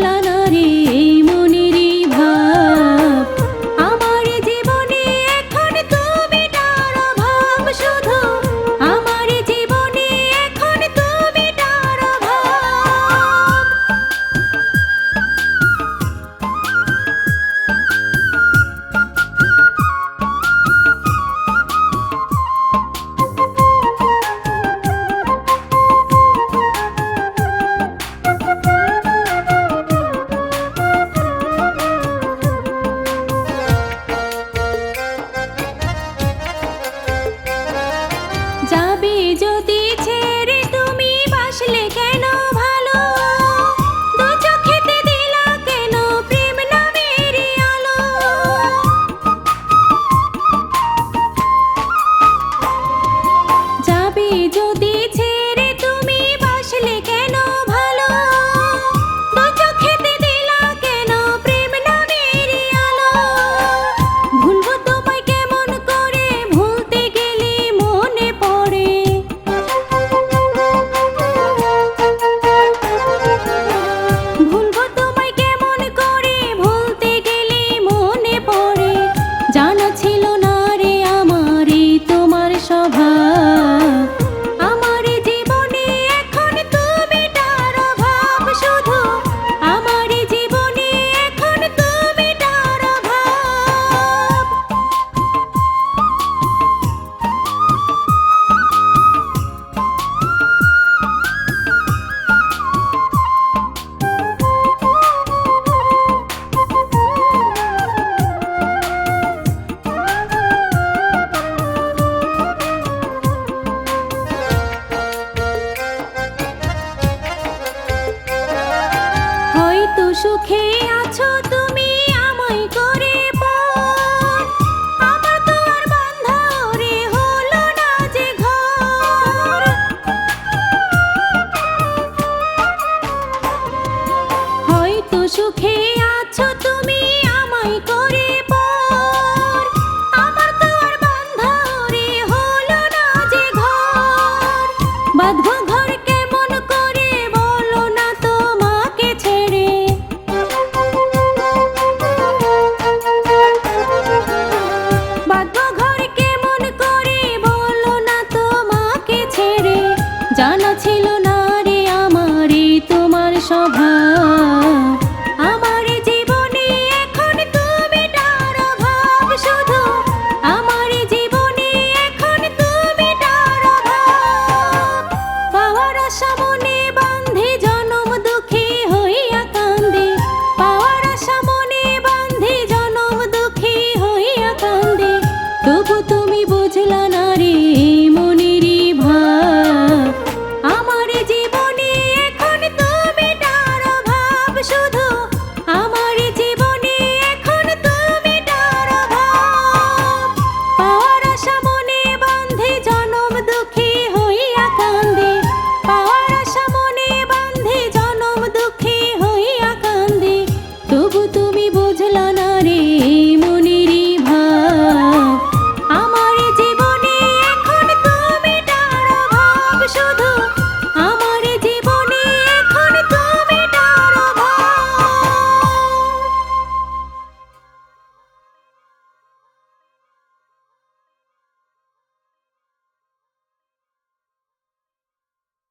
ಮಿಲನ সুখে আছো তুমি আমায় করে পর। আমার তো আর হলো না যে ঘর। বাঁধবো ঘর কেমন করে বলো না তোমাকে ছেড়ে। বাঁধবো ঘর কেমন করে বলো না তোমাকে ছেড়ে। জানা ছিল না